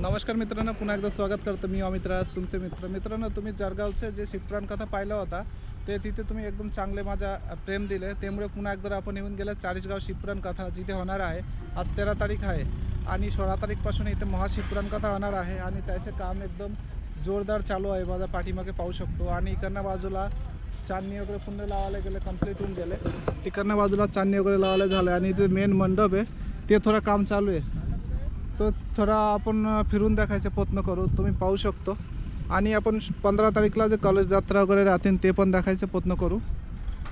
नमस्कार मित्रांनो पुन्हा एकदा स्वागत करतो मी अमित राज तुमचे मित्र. मित्रांनो तुम्ही जळगावचे जे शिप्राण कथा पाहिला होता ते तिथे तुम्ही एकदम चांगले माझा प्रेम दिले. त्यामुळे पुन्हा एकदा आपण येऊन गेलं चाळीसगाव शिप्राण कथा जिथे होणार आहे. आज तेरा तारीख आहे आणि सोळा तारीखपासून इथे महाशिप्राण कथा होणार आहे आणि त्याचे काम एकदम जोरदार चालू आहे. माझा पाठीमागे पाहू शकतो. आणि इकडनं बाजूला चांदणी वगैरे पुन्हा लावायला गेले कंप्लीट होऊन गेले. तिकडनं बाजूला चांदणी वगैरे लावायला झालं आणि इथे मेन मंडप आहे. ते थोडं काम चालू आहे. तर थोडा आपण फिरून दाखायचा प्रयत्न करू. तुम्ही पाहू शकतो. आणि आपण पंधरा तारीखला जे कॉलेज जत्रा वगैरे राहतील ते पण दाखवायचा प्रयत्न करू.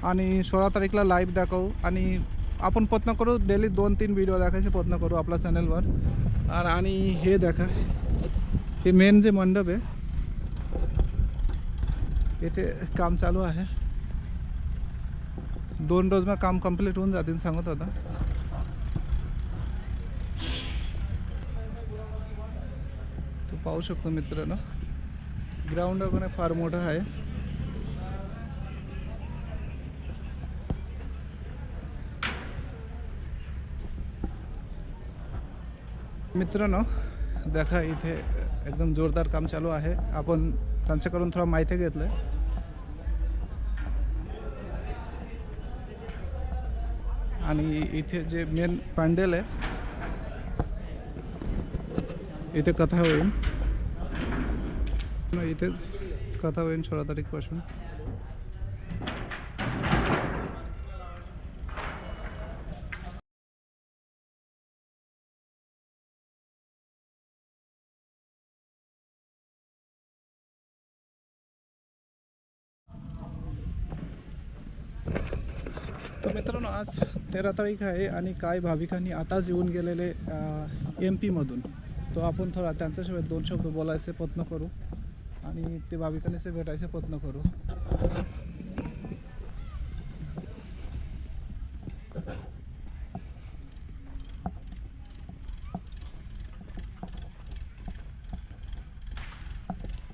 आणि सोळा तारीखला लाईव्ह दाखवू. आणि आपण प्रयत्न करू डेली दोन तीन व्हिडिओ दाखायचे प्रयत्न करू आपल्या चॅनलवर आणि- हे देखा. हे मेन जे मंडप आहे इथे काम चालू आहे. दोन रोज मग काम कंप्लीट होऊन जातील सांगत होता. पाहू शकतो मित्रांनो. ग्राउंड पण फार मोठं आहे. मित्रांनो देखा इथे एकदम जोरदार काम चालू आहे. आपण त्यांच्याकडून थोडं माहिती घेतलं आणि इथे जे मेन पॅन्डेल आहे इथे कथा होईल. इथेच कथा होईल सोळा तारीखपासून. तर मित्रांनो आज तेरा तारीख आहे आणि काय भाविकांनी आताच येऊन गेलेले एम पीमधून तो आपण थोडा त्यांच्याशिवाय दोन शब्द बोलायचे प्रयत्न करू आणि ते भाविकांनी भेटायचे प्रयत्न करू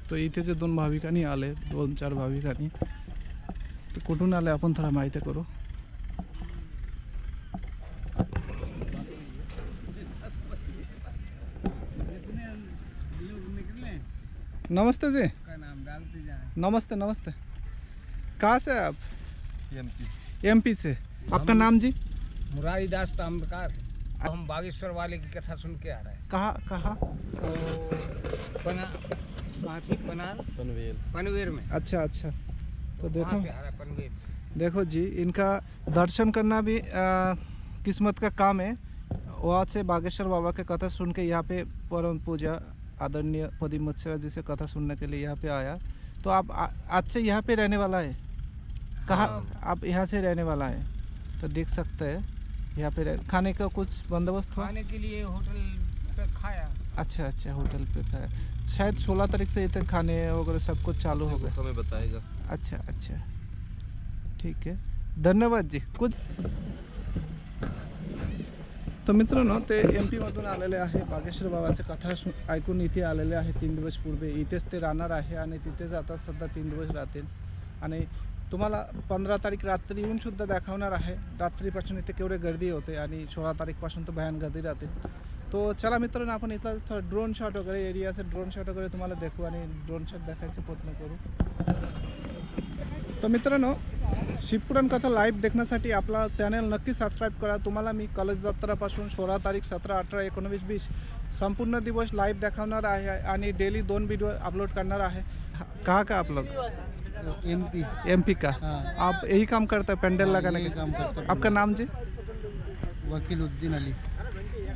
तो इथे जे दोन भाविकांनी आले दोन चार भाविकांनी ते कुठून आले आपण थोडा माहिती करू नमस्ते जी। का नाम नमस्ते नमस्ते। कहाँ से आप? एमपी। एमपी से। आपका नाम जी? मुरारी दास ताम्रकार हम बागेश्वर वाले की कथा सुन के आ रहे हैं। कहाँ कहाँ? तो पना पनार। पनवेल। पनवेर में। अच्छा अच्छा। तो वहाँ देखो आ से। देखो जी इनका दर्शन करना भी आ, किस्मत का काम है। वहाँ से बागेश्वर बाबा के कथा सुन के यहाँ पे परम पूजा आदरणीय पदी मत्सरा जी से कथा सुनने के लिए यहाँ पे आया। तो आप आ- आज से यहाँ पे रहने वाला है? कहाँ? हाँ। आप यहाँ से रहने वाला है? तो देख सकते हैं यहाँ पे रह, खाने का कुछ बंदोबस्त खाने के लिए होटल पे खाया। अच्छा अच्छा होटल पे खाया। शायद सोलह तारीख से इतने खाने वगैरह सब कुछ चालू हो गया। समय बताएगा। अच्छा अच्छा। ठीक है। धन्यवाद जी। कुछ तर मित्रांनो ते एम पीमधून आलेले आहे बागेश्वर बाबाचे कथा ऐकून इथे आलेले आहे तीन दिवस पूर्वी. इथेच ते राहणार आहे आणि तिथेच आता सध्या तीन दिवस राहतील. आणि तुम्हाला पंधरा तारीख रात्री येऊनसुद्धा दाखवणार आहे. रात्रीपासून इथे केवढे गर्दी होते आणि सोळा तारीखपासून तर भयान गर्दी राहतील तो चला मित्रांनो आपण इथला थोडं ड्रोन शॉट वगैरे एरियाचे ड्रोन शॉट वगैरे तुम्हाला देखू आणि ड्रोन शॉट देखायचा प्रयत्न करू. तर मित्रांनो शिवपुराण कथा लाईव्ह देखण्यासाठी आपला चॅनल नक्की सबस्क्राईब करा. तुम्हाला मी कॉलेज जत्रापासून सोळा तारीख सतरा अठरा एकोणवीस वीस संपूर्ण दिवस लाईव्ह दाखवणार आहे आणि डेली दोन व्हिडिओ अपलोड करणार आहे. कहा का आप लोग एमपी एम पी का? हाँ. आप यही काम करते हैं पेंडल लगाने का काम करते. हैं। आपका नाम जी? वकील उद्दीन अली.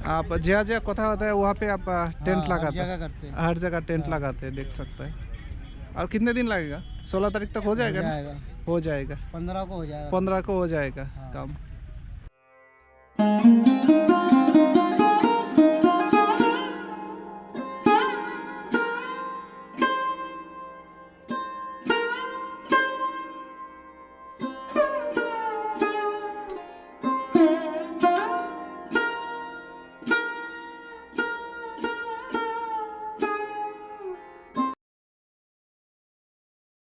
आप जहाँ जहाँ कथा होता है वहाँ पे आप टेंट हाँ, लगाते हैं। हैं. हर जगह टेंट हाँ। लगाते हैं देख सकते हैं। और कितने दिन लगेगा? सोलह तारीख तक हो जाएगा। हो जाएगा। पंद्रह को हो जाएगा। पंद्रह को हो जाएगा हाँ। काम।